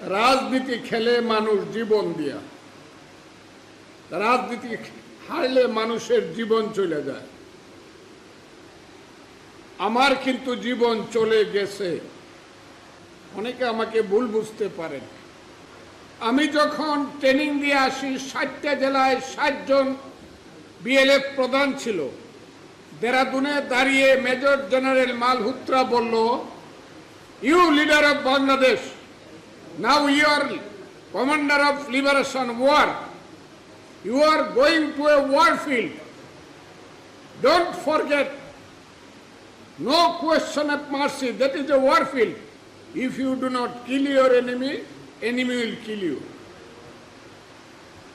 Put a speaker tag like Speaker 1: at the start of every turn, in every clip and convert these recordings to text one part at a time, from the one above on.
Speaker 1: রাজনীতি খেলে মানুষ জীবন দিয়া। রাজনীতি হারলে মানুষের জীবন চলে যায়। আমার কিন্তু জীবন চলে গেছে। অনেকে আমাকে ভুল বুঝতে পারেন। আমি যখন ট্রেনিং দিয়ে আসি, ষাটটা জেলায় ষাট জন বিএলএফ প্রধান ছিল। দেরাদুনে দাঁড়িয়ে মেজর জেনারেল মালহুত্রা বলল you leader of Bangladesh now you are commander of liberation war you are going to a war field don't forget No question of mercy. That is a war field. If you do not kill your enemy, enemy will kill you.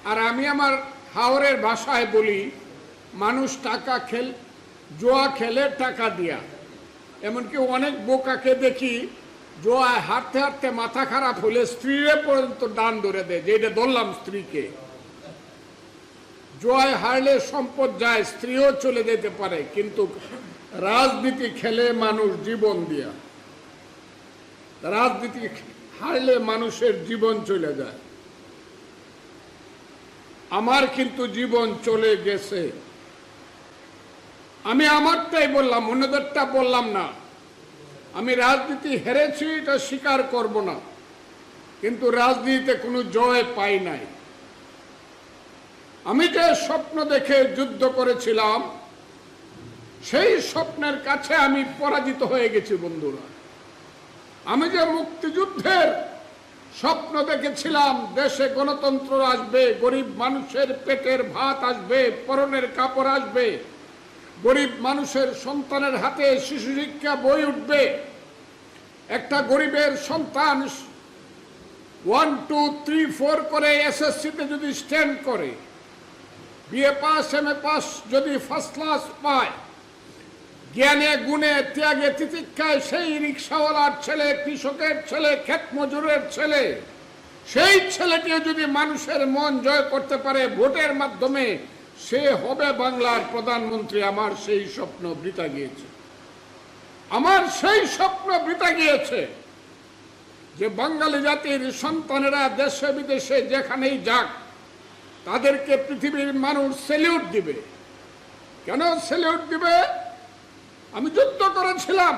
Speaker 1: আর আমি আমার হাওরের ভাষায় বলি মানুষ টাকা খেল জোয়া খেলে টাকা দিয়া এমনকি অনেক বোকাকে দেখি জোয়ায় হাঁটতে হাঁটতে মাথা খারাপ হলে স্ত্রীরে পর্যন্ত দান ধরে দেয় যেটা ধরলাম স্ত্রীকে জোয়ায় হারলে সম্পদ যায় স্ত্রীও চলে যেতে পারে কিন্তু রাজনীতি খেলে মানুষ জীবন দিয়া রাজনীতি হারলে মানুষের জীবন চলে যায় আমার কিন্তু জীবন চলে গেছে আমি আমারটাই বললাম অন্যদেরটা বললাম না আমি রাজনীতি হেরেছি, এটা স্বীকার করব না। কিন্তু রাজনীতিতে কোনো জয় পাই নাই। আমি যে স্বপ্ন দেখে যুদ্ধ করেছিলাম, সেই স্বপ্নের কাছে আমি পরাজিত হয়ে গেছি, বন্ধুরা। আমি যে মুক্তিযুদ্ধের স্বপ্ন দেখেছিলাম, দেশে গণতন্ত্র আসবে, গরিব মানুষের পেটের ভাত আসবে, পরনের কাপড় আসবে গরিব মানুষের সন্তানের হাতে শিশু শিক্ষা বই উঠবে। একটা গরিবের সন্তান ওয়ান টু থ্রি ফোর করে এসএসসিতে যদি স্ট্যান্ড করে BA pass M A pass যদি ফার্স্ট ক্লাস পায়, জ্ঞানে, গুণে, ত্যাগে, তিতিক্ষায় সেই রিক্সাওয়ালার ছেলে, কৃষকের ছেলে, ক্ষেত মজুরের ছেলে, সেই ছেলেটিও যদি মানুষের মন জয় করতে পারে, ভোটের মাধ্যমে সে হবে বাংলার প্রধানমন্ত্রী, আমার সেই স্বপ্ন বৃতা গিয়েছে। আমার সেই স্বপ্ন বৃতা গিয়েছে যে বাঙালি জাতির সন্তানেরা দেশে বিদেশে যেখানেই যাক, তাদেরকে পৃথিবীর মানুষ সেলিউট দিবে। কেন সেলিউট দিবে? আমি যুদ্ধ করেছিলাম,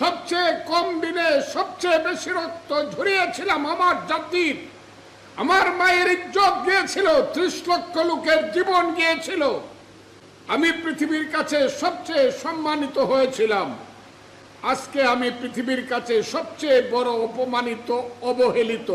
Speaker 1: সবচেয়ে কম দিনে সবচেয়ে বেশি রক্ত ঝরিয়েছিলাম আমার জাতির আমার মায়ের ইজ্জত গিয়েছিল, ত্রিশ লক্ষ লোকের জীবন গিয়েছিল। আমি পৃথিবীর কাছে সবচেয়ে সম্মানিত হয়েছিলাম। আজকে আমি পৃথিবীর কাছে সবচেয়ে বড় অপমানিত, অবহেলিত।